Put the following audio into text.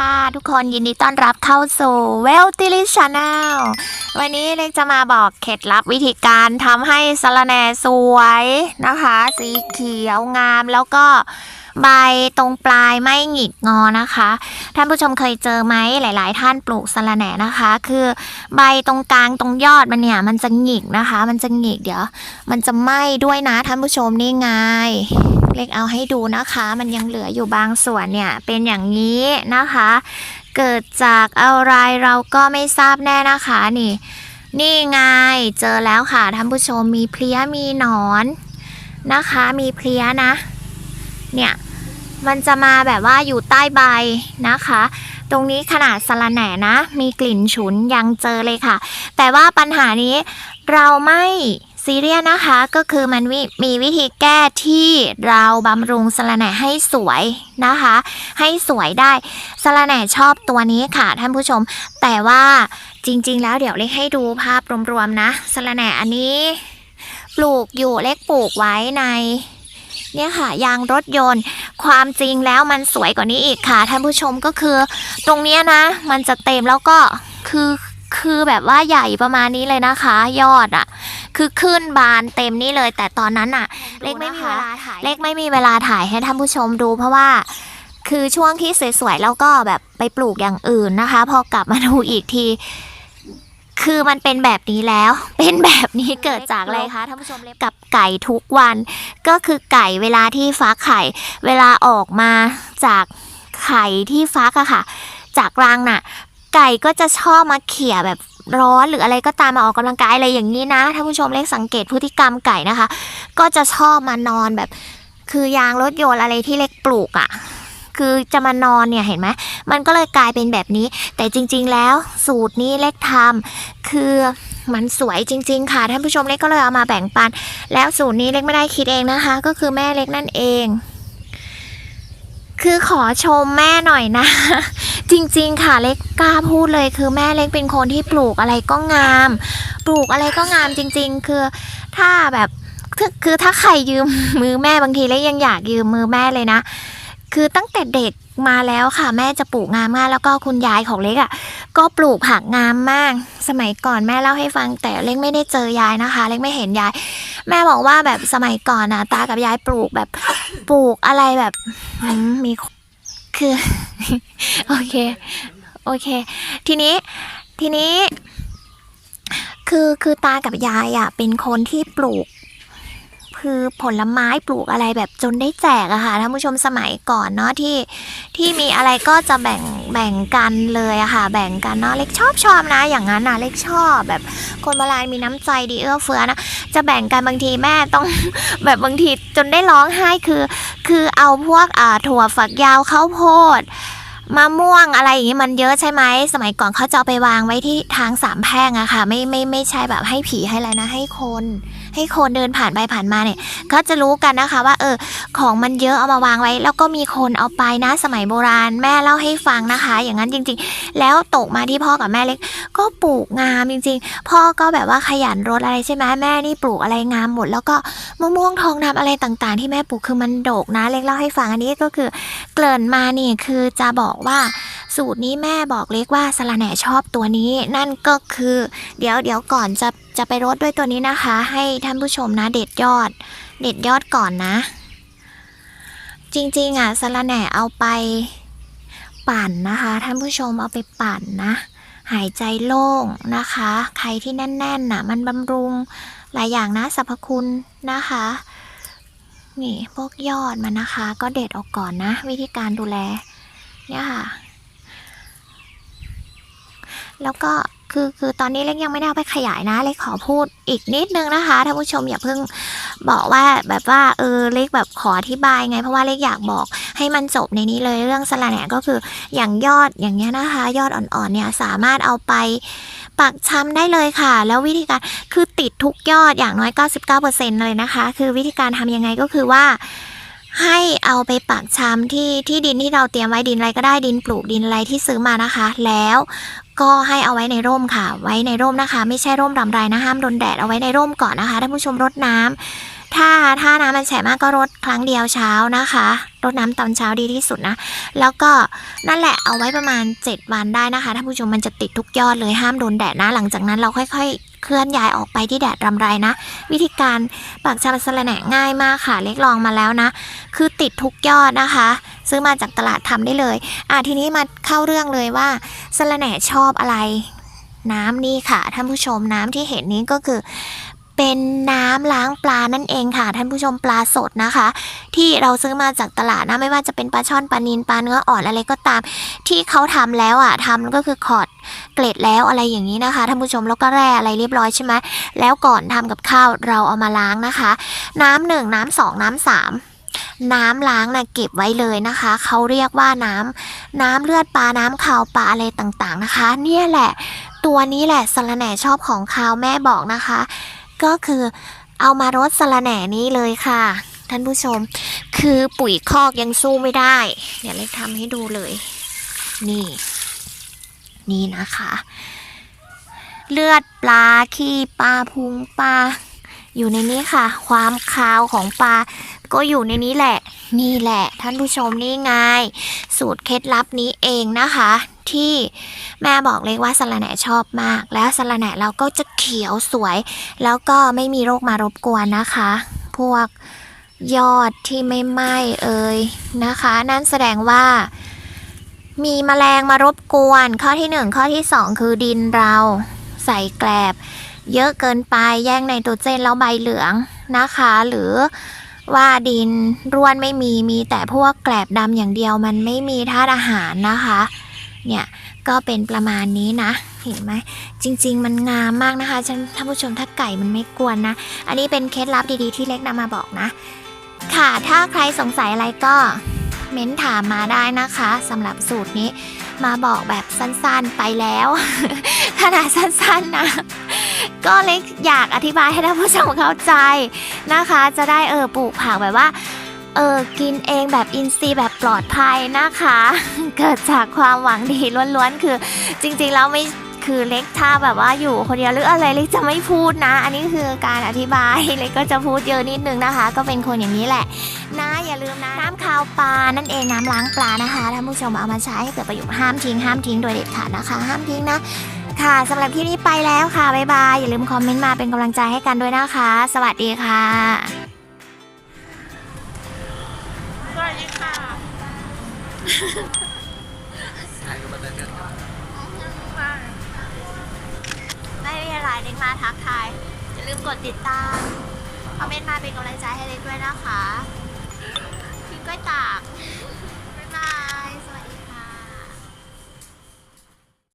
ค่ะทุกคนยินดีต้อนรับเข้าสู่ w e l t i l i s Channel วันนี้เล็กจะมาบอกเคล็ดลับวิธีการทำให้สะระแหน่สวยนะคะ สีเขียวงามแล้วก็ใบตรงปลายไม่หงิกงอนะคะ ท่านผู้ชมเคยเจอไหมหลาย ๆ ท่านปลูกสะระแหน่นะคะ คือใบตรงกลางตรงยอดมันเนี่ย มันจะหงิกนะคะ มันจะหงิกเดี๋ยว มันจะไหม้ด้วยนะท่านผู้ชมนี่ไง เล็กเอาให้ดูนะคะ มันยังเหลืออยู่บางส่วนเนี่ย เป็นอย่างนี้นะคะ เกิดจากอะไรเราก็ไม่ทราบแน่นะคะนี่ นี่ไงเจอแล้วค่ะท่านผู้ชมมีเพลี้ยมีหนอนนะคะ มีเพลี้ยนะ เนี่ย มันจะมาแบบว่าอยู่ใต้ใบนะคะ ตรงนี้ขนาดสะระแหน่นะ มีกลิ่นฉุนยังเจอเลยค่ะ แต่ว่าปัญหานี้เราไม่ ซีเรียสนะคะก็คือมันมีมีวิธีแก้ที่เราบำรุงสะระแหน่ให้สวยนะคะ ให้สวยได้สะระแหน่ชอบตัวนี้ค่ะท่านผู้ชม แต่ว่าจริง ๆ แล้วเดี๋ยวเล็กให้ดูภาพรวมๆนะสะระแหน่อันนี้ ปลูกอยู่เล็กปลูกไว้ในเนี่ยค่ะยางรถยนต์ความจริงแล้วมันสวยกว่านี้อีกค่ะท่านผู้ชมก็คือ ตรงเนี้ยนะ มันจะเต็มแล้วก็คือคือแบบว่าใหญ่ประมาณนี้เลยนะคะ ยอดอะ่ะ คือขึ้นบานเต็มนี่เลย แต่ตอนนั้นอะ่ะเล็กไม่มีเวลาถ่ายเล็กไม่มีเวลาถ่ายให้ท่านผู้ชมดู เพราะว่าคือช่วงที่สวยๆแล้วก็แบบไปปลูกอย่างอื่นนะคะ พอกลับมาดูอีกที คือมันเป็นแบบนี้แล้ว เป็นแบบนี้เกิดจากอะไรคะท่านผู้ชมเล็กกับไก่ทุกวัน ก็คือไก่เวลาที่ฟักไข่ เวลาออกมาจากไข่ที่ฟักอะค่ะ จากรังน่ะ ไก่ก็จะชอบมาเขี่ยแบบ ร้อนหรืออะไรก็ตามมาออกกำลังกายอะไรอย่างนี้นะท่านผู้ชมเล็กสังเกตพฤติกรรมไก่นะคะ ก็จะชอบมานอนแบบ คือยางรถยนต์อะไรที่เล็กปลูกอะคือจะมานอนเนี่ยเห็นไหมมันก็เลยกลายเป็นแบบนี้ แต่จริง ๆ แล้วสูตรนี้เล็กทำคือมันสวยจริง ๆ ค่ะท่านผู้ชมเล็กก็เลยเอามาแบ่งปัน แล้วสูตรนี้เล็กไม่ได้คิดเองนะคะ ก็คือแม่เล็กนั่นเอง คือขอชมแม่หน่อยนะ จริงๆ ค่ะเล็กกล้าพูดเลยคือแม่เล็กเป็นคนที่ปลูกอะไรก็งาม ปลูกอะไรก็งามจริง ๆ คือถ้าแบบคือถ้าใครยืมมือแม่บางทีเล็กยังอยากยืมมือแม่เลยนะ คือตั้งแต่เด็กมาแล้วค่ะแม่จะปลูกงามมากแล้วก็คุณยายของเล็กอะ่ะ ก็ปลูกผักงามมาก สมัยก่อนแม่เล่าให้ฟังแต่เล็กไม่ได้เจอยายนะคะ เล็กไม่เห็นยาย แม่บอกว่าแบบสมัยก่อนนะตากับยายปลูกแบบปลูกอะไรแบบมีคือ โอเค โอเค ทีนี้ ทีนี้ คือ คือตากับยายอะ เป็นคนที่ปลูก คือผลไม้ปลูกอะไรแบบจนได้แจกอะค่ะ ท่านผู้ชมสมัยก่อนเนาะที่ ที่มีอะไรก็จะแบ่ง แบ่งกันเลยอะค่ะ แบ่งกันเนาะ เล็กชอบชอบนะ อย่างนั้นนะเล็กชอบแบบคนโบราณมีน้ำใจดีเอื้อเฟื้อนะ จะแบ่งกันบางทีแม่ต้อง แบบบางทีจนได้ร้องไห้คือ คือเอาพวกอ่าถั่วฝักยาวข้าวโพด มะม่วงอะไรอย่างนี้มันเยอะใช่ไหมสมัยก่อนเขาจะเอาไปวางไว้ที่ทางสามแพร่งอะค่ะ ไม่ไม่ไม่ใช่แบบให้ผีให้อะไรนะให้คน ให้คนเดินผ่านไปผ่านมาเนี่ยก็จะรู้กันนะคะว่าเออของมันเยอะเอามาวางไว้ แล้วก็มีคนเอาไปนะสมัยโบราณ แม่เล่าให้ฟังนะคะ อย่างนั้นจริง ๆ แล้วตกมาที่พ่อกับแม่เล็ก ก็ปลูกงามจริง ๆ พ่อก็แบบว่าขยันรดอะไรใช่ไหมแม่นี่ปลูกอะไรงามหมด แล้วก็มะม่วงทองน้ำอะไรต่างๆ ที่แม่ปลูกคือมันโดกนะเล็กเล่าให้ฟังอันนี้ก็คือ เกริ่นมานี่คือจะบอกว่า สูตรนี้แม่บอกเล็กว่าสละแหน่ชอบตัวนี้ นั่นก็คือ เดี๋ยวเดี๋ยวก่อนจะจะไปรดด้วยตัวนี้นะคะ ให้ท่านผู้ชมนะ เด็ดยอด เด็ดยอดก่อนนะ จริงๆอะสละแหน่เอาไปปั่นนะคะ ท่านผู้ชมเอาไปปั่นนะ หายใจโล่งนะคะ ใครที่แน่นๆน่ะ มันบำรุงหลายอย่างนะสรรพคุณนะคะนี่พวกยอดมันนะคะ ก็เด็ดออกก่อนนะ วิธีการดูแลเนี่ยค่ะ แล้วก็คือคือตอนนี้เล็กยังไม่ได้ไปขยายนะ เล็กขอพูดอีกนิดนึงนะคะท่านผู้ชมอย่าเพิ่งบอกว่าแบบว่าเออเล็กแบบขออธิบายไง เพราะว่าเล็กอยากบอกให้มันจบในนี้เลยเรื่องสละแหน่ก็คืออย่างยอดอย่างเงี้ยนะคะ ยอดอ่อนๆเนี่ยสามารถเอาไปปักช้ำได้เลยค่ะ แล้ววิธีการคือติดทุกยอดอย่างน้อย 99%เลยนะคะ คือวิธีการทำยังไงก็คือว่าให้เอาไปปักชำที่ที่ดินที่เราเตรียมไว้ดินอะไรก็ได้ดินปลูกดินอะไรที่ซื้อมานะคะ แล้ว ก็ให้เอาไว้ในร่มค่ะ ไว้ในร่มนะคะ ไม่ใช่ร่มรำไรนะห้ามโดนแดดเอาไว้ในร่มก่อนนะคะท่านผู้ชมรดน้ำทถ้าถ้าน้ำมันแฉะมากก็รดครั้งเดียวเช้านะคะรดน้ำตอนเช้าดีที่สุดนะ แล้วก็นั่นแหละเอาไว้ประมาณ 7 วันได้นะคะท่านผู้ชมมันจะติดทุกยอดเลยห้ามโดนแดดนะ หลังจากนั้นเราค่อยๆ เคลื่อนย้ายออกไปที่แดดรำไรนะ วิธีการปักชาสละแหน่ง่ายมากค่ะเล็กลองมาแล้วนะ คือติดทุกยอดนะคะ ซื้อมาจากตลาดทำได้เลยอะทีนี้มาเข้าเรื่องเลยว่าสละแหน่ชอบอะไรน้ำนี่ค่ะท่านผู้ชมน้ำที่เห็นนี้ก็คือ เป็นน้ำล้างปลานั่นเองค่ะ ท่านผู้ชมปลาสดนะคะ ที่เราซื้อมาจากตลาดนะไม่ว่าจะเป็นปลาช่อนปลานินปลาเนื้ออ่อนอะไรก็ตาม ที่เขาทำแล้วอะทำก็คือขอดเกล็ดแล้วอะไรอย่างนี้นะคะท่านผู้ชมแล้วก็แร่อะไรเรียบร้อยใช่ไหมแล้วก่อนทำกับข้าวเราเอามาล้างนะคะ น้ำหนึ่งน้ำสองน้ำสามน้ำล้างนะ่ะเก็บไว้เลยนะคะ เขาเรียกว่าน้ำน้ำเลือดปลาน้ำขาวปลาอะไรต่างๆนะคะ เนี่ยแหละ ตัวนี้แหละสละแหน่ชอบของขาวแม่บอกนะคะ ก็คือเอามารดสละแหน่นี้เลยค่ะ ท่านผู้ชม คือปุ๋ยคอกยังสู้ไม่ได้ เดี๋ยวเล็กทำให้ดูเลย นี่ นี่นะคะ เลือดปลาขี้ปลาพุงปลาอยู่ในนี้ค่ะ ความคาวของปลาก็อยู่ในนี้แหละ นี่แหละท่านผู้ชมนี่ไง สูตรเคล็ดลับนี้เองนะคะ ที่แม่บอกเลยว่าสละแหน่ชอบมาก แล้วสละแหน่เราก็จะเขียวสวย แล้วก็ไม่มีโรคมารบกวนนะคะ พวกยอดที่ไม่ไหม้เอ่ยนะคะ นั่นแสดงว่ามีแมลงมารบกวน ข้อที่หนึ่งข้อที่สองคือดินเราใส่แกลบ เยอะเกินไปแย่งไนโตรเจนแล้วใบเหลืองนะคะ หรือ ว่าดินร่วนไม่มีมีแต่พวกแกลบดำอย่างเดียวมันไม่มีธาตุอาหารนะคะ เนี่ยก็เป็นประมาณนี้นะ เห็นไหมจริง ๆ มันงามมากนะคะฉันท่านผู้ชมถ้าไก่มันไม่กวนนะ อันนี้เป็นเคล็ดลับดีๆที่เล็กนำมาบอกนะ ค่ะถ้าใครสงสัยอะไรก็เม้นถามมาได้นะคะสำหรับสูตรนี้มาบอกแบบสั้นๆไปแล้วขนาดสั้นๆนะ ก็เล็กอยากอธิบายให้ท่านผู้ชมเข้าใจนะคะ จะได้เออปลูกผักแบบว่าเออกินเองแบบอินทรีย์แบบปลอดภัยนะคะ เกิดจากความหวังดีล้วนๆ คือจริงๆแล้วไม่คือเล็กถ้าแบบว่าอยู่คนเดียวหรืออะไรเล็กจะไม่พูดนะ อันนี้คือการอธิบายเล็กก็จะพูดเยอะนิดนึงนะคะ ก็เป็นคนอย่างนี้แหละ นะอย่าลืมนะน้ำคาวปลานั่นเองน้ำล้างปลานะคะท่านผู้ชมเอามาใช้ให้เกิดประโยชน์ห้ามทิ้งห้ามทิ้งโดยเด็ดขาดนะคะ ห้ามทิ้งนะ ค่ะสำหรับที่นี้ไปแล้วค่ะ บ๊ายบาย อย่าลืมคอมเมนต์มาเป็นกำลังใจให้กันด้วยนะคะ สวัสดีค่ะ สวัสดีค่ะไม่มีอะไรเล็กมาทักทาย อย่าลืมกดติดตาม คอมเมนต์มาเป็นกำลังใจให้เล็กด้วยนะคะกินกล้วยตาก